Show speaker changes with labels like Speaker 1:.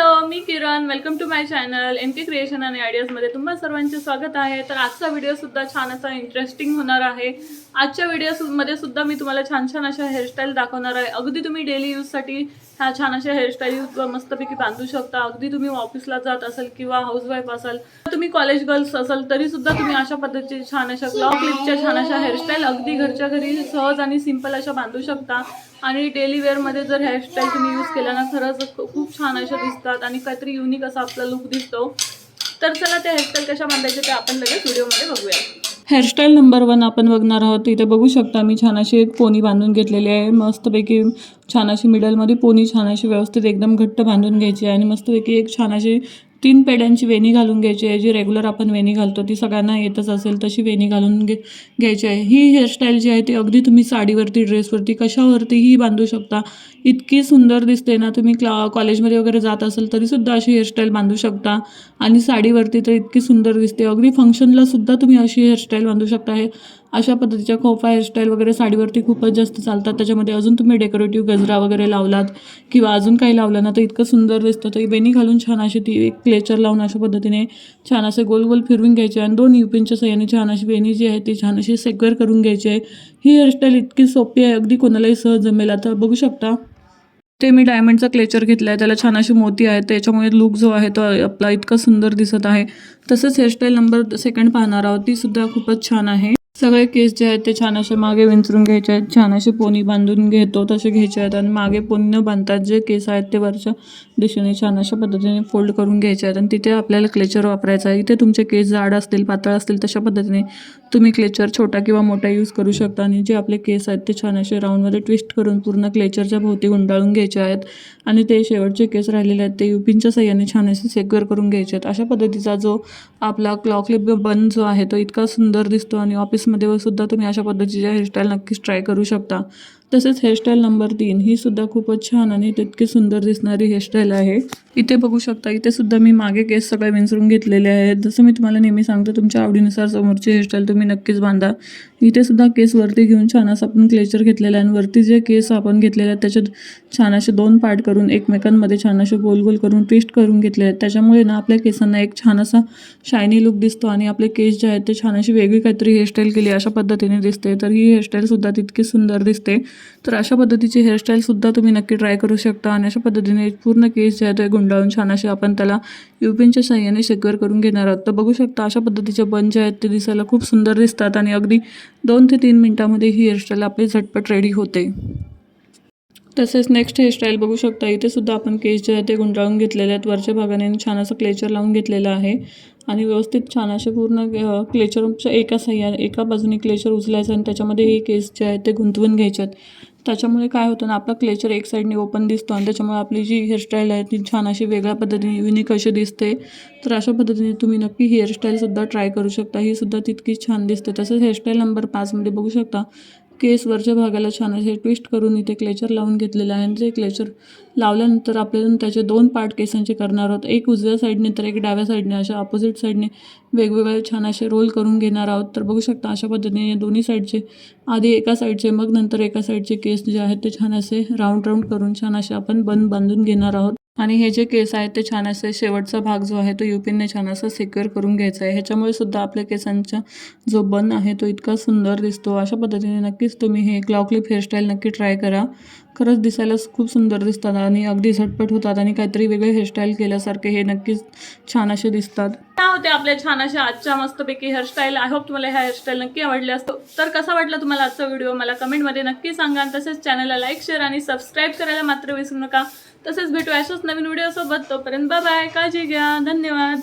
Speaker 1: Halo. Me Kiran. Welcome to my channel M K creation आणि आयडियाजमध्ये तुम्हा सर्वांचे स्वागत आहे. तर आजचा व्हिडिओसुद्धा छान असा इंटरेस्टिंग होणार आहे. आजच्या व्हिडिओमध्ये सुद्धा मी तुम्हाला छान छान अशा हेअरस्टाईल दाखवणार आहे. अगदी तुम्ही डेली यूजसाठी ह्या छान अशा हेअरस्टाईल मस्तपैकी बांधू शकता. अगदी तुम्ही ऑफिसला जात असाल किंवा हाऊसवाईफ असाल तुम्ही कॉलेज गर्ल्स असाल तरी सुद्धा तुम्ही अशा पद्धतीचे छान अशा क्लॉ क्लिपच्या छान अशा हेअरस्टाईल अगदी घरच्या घरी सहज आणि सिंपल अशा बांधू शकता. आणि डेली वेअरमध्ये जर हेअरस्टाईल तुम्ही यूज केल्या ना खरंच खूप छान अशा दिसतात. आणि काहीतरी युनिक असा आपला लुक दिसतो. तर चला त्या हेअरस्टाईल कशा बांधायच्या ते आपण लगेच व्हिडिओमध्ये बघूया. हेअरस्टाईल नंबर वन आपण बघणार आहोत. इथे बघू शकता मी छान अशी एक पोनी बांधून घेतलेली आहे. मस्तपैकी छान अशी मिडलमध्ये पोनी छान अशी व्यवस्थित एकदम घट्ट बांधून घ्यायची आहे आणि मस्तपैकी एक छान अशी तीन पेड्यांची वेणी घालून घ्यायची आहे. जी रेग्युलर आपण वेणी घालतो ती सगळ्यांना येतच असेल तशी वेणी घालून घे घ्यायची आहे. ही हेअरस्टाईल जी आहे ती अगदी तुम्ही साडीवरती ड्रेसवरती कशावरतीही बांधू शकता. इतकी सुंदर दिसते ना तुम्ही क्ला कॉलेजमध्ये वगैरे जात असाल तरीसुद्धा अशी हेअरस्टाईल बांधू शकता. आणि साडीवरती तर इतकी सुंदर दिसते. अगदी फंक्शनला सुद्धा तुम्ही अशी हेअरस्टाईल बांधू शकता. हे अशा पद्धतीच्या खोफा हेअरस्टाईल वगैरे साडीवरती खूपच जास्त चालतात. त्याच्यामध्ये अजून तुम्ही डेकोरेटिव्ह गजरा वगैरे लावलात किंवा अजून काही लावलं ना तर इतकं सुंदर दिसतं. तर बेनी वेणी घालून छान अशी ती एक क्लेचर लावून अशा पद्धतीने छान असे गोल गोल फिरवून घ्यायचे आणि दोन युपिनच्या सहाय्याने छान अशी वेणी जी आहे ती छान अशी सेक्युअर करून घ्यायची आहे. ही हेअरस्टाईल इतकी सोपी आहे अगदी कोणालाही सहज जमेल. आता बघू शकता ते मी डायमंडचा क्लेचर घेतला आहे त्याला छान अशी मोती आहे त्याच्यामुळे लुक जो आहे तो आपला इतका सुंदर दिसत आहे. तसंच हेअरस्टाईल नंबर सेकंड पाहणार आहोत ती सुद्धा खूपच छान आहे. सगळे केस जे आहेत ते छान असे मागे विंचरून घ्यायचे आहेत. छान असे पोनी बांधून घेतो तसे घ्यायचे आहेत आणि मागे पोनी न बांधतात जे केस आहेत ते वरच्या दिशेने छान अशा पद्धतीने फोल्ड करून घ्यायचे आहेत. आणि तिथे आपल्याला क्लेचर वापरायचा आहे. इथे तुमचे केस जाड असतील पातळ असतील तशा पद्धतीने तुम्ही क्लेचर छोटा किंवा मोठा यूज करू शकता. आणि जे आपले केस आहेत ते छान असे राऊंडमध्ये ट्विस्ट करून पूर्ण क्लेचरच्या भोवती गुंडाळून घ्यायचे आहेत. आणि ते शेवटचे केस राहिलेले आहेत ते युपिनच्या सहाय्याने छान असे सेक्युअर करून घ्यायचे आहेत. अशा पद्धतीचा जो आपला क्लॉकलिप बन जो आहे तो इतका सुंदर दिसतो आणि ऑफिस ऑफिसमध्ये सुद्धा तुम्ही अशा पद्धतीच्या हेअरस्टाईल नक्कीच ट्राय करू शकता. तसेच हेअरस्टाईल नंबर तीन ही सुद्धा खूपच छान आणि तितकी सुंदर दिसणारी हेअरस्टाईल आहे. इथे बघू शकता इथे सुद्धा मी मागे केस सगळे विंचरून घेतलेले आहेत. जसं मी तुम्हाला नेहमी सांगतो तुमच्या आवडीनुसार समोरची हेअरस्टाईल तुम्ही नक्कीच बांधा. इथे सुद्धा केस वरती घेऊन छान असं आपण क्लेचर घेतलेलं आहे आणि वरती जे केस आपण घेतलेले आहेत त्याच्यात छान असे दोन पार्ट करून एकमेकांमध्ये छान असे गोल गोल करून ट्विस्ट करून घेतले आहेत. त्याच्यामुळे ना आपल्या केसांना एक छान असा शायनी लुक दिसतो आणि आपले केस जे आहेत ते छान अशी वेगळी काहीतरी हेअरस्टाईल केली अशा पद्धतीने दिसते. तर ही हेअरस्टाईलसुद्धा तितकी सुंदर दिसते. तर अशा पद्धतीची हेअरस्टाईलसुद्धा तुम्ही नक्की ट्राय करू शकता आणि अशा पद्धतीने पूर्ण केस जे आहे ते गुंडाळून छान असे आपण त्याला युपिनच्या सहाय्याने सेक्युअर करून घेणार आहोत. तर बघू शकता अशा पद्धतीचे बन जे आहेत ते दिसायला खूप सुंदर दिसतात आणि अगदी दोन ते तीन मिनटामध्ये ही हेअरस्टाईल आपली झटपट रेडी होते. तसेच नेक्स्ट हेअरस्टाईल बघू शकता. इथे सुद्धा आपण केस जे आहे ते गुंडाळून घेतलेले आहेत. वरच्या भागाने छान असं क्लेचर लावून घेतलेलं आहे. आणि व्यवस्थित छान असे पूर्ण क्लेचरच्या एका सह्या एका बाजूने क्लेचर उचलायचं आणि त्याच्यामध्ये हे केस जे आहेत ते गुंतवून घ्यायचे आहेत. त्याच्यामुळे काय होतं ना आपला क्लेचर एक साईडने ओपन दिसतो आणि त्याच्यामुळे आपली जी हेअरस्टाईल आहे ती छान अशी वेगळ्या पद्धतीने युनिक अशी दिसते. तर अशा पद्धतीने तुम्ही नक्की हेअरस्टाईलसुद्धा ट्राय करू शकता. ही सुद्धा तितकी छान दिसते. तसंच हेअरस्टाईल नंबर पाचमध्ये बघू शकता. केस वरच्या भागाला छान असे ट्विस्ट करून इथे क्लेचर लावून घेतलेलं आहे. आणि ते क्लेचर लावल्यानंतर आपल्याला त्याचे दोन पार्ट केसांचे करणार आहोत. एक उजव्या साईडने तर एक डाव्या साईडने अशा अपोजिट साईडने वेगवेगळे छान असे रोल करून घेणार आहोत. तर बघू शकता अशा पद्धतीने दोन्ही साईडचे आधी एका साईडचे मग नंतर एका साईडचे केस जे आहेत ते छान असे राऊंड राऊंड करून छान असे आपण बन बांधून घेणार आहोत. आणि हे जे केस आहेत ते छान असे शेवटचा भाग जो आहे तो युपिनने छान असा सिक्युअर करून घ्यायचा आहे. ह्याच्यामुळे सुद्धा आपल्या केसांचा जो बन आहे तो इतका सुंदर दिसतो. अशा पद्धतीने नक्कीच तुम्ही हे क्लॉकलिप हेअरस्टाईल नक्की ट्राय करा. खरंच दिसायला खूप सुंदर दिसतात आणि अगदी झटपट होतात आणि काहीतरी वेगळे हेअरस्टाईल केल्यासारखे हे नक्कीच छान असे दिसतात. काय होते आपल्या छान अशा आजच्या मस्तपैकी हेअरस्टाईल आय होप तुम्हाला ह्या हेअरस्टाईल नक्की आवडले असतो तर कसा वाटला तुम्हाला आजचा व्हिडिओ मला कमेंटमध्ये नक्की सांगा आणि तसेच चॅनलला लाईक शेअर आणि सबस्क्राईब करायला मात्र विसरू नका. तसेच भेटू अशाच नवीन व्हिडिओसोबत तोपर्यंत बाय काळजी घ्या. धन्यवाद.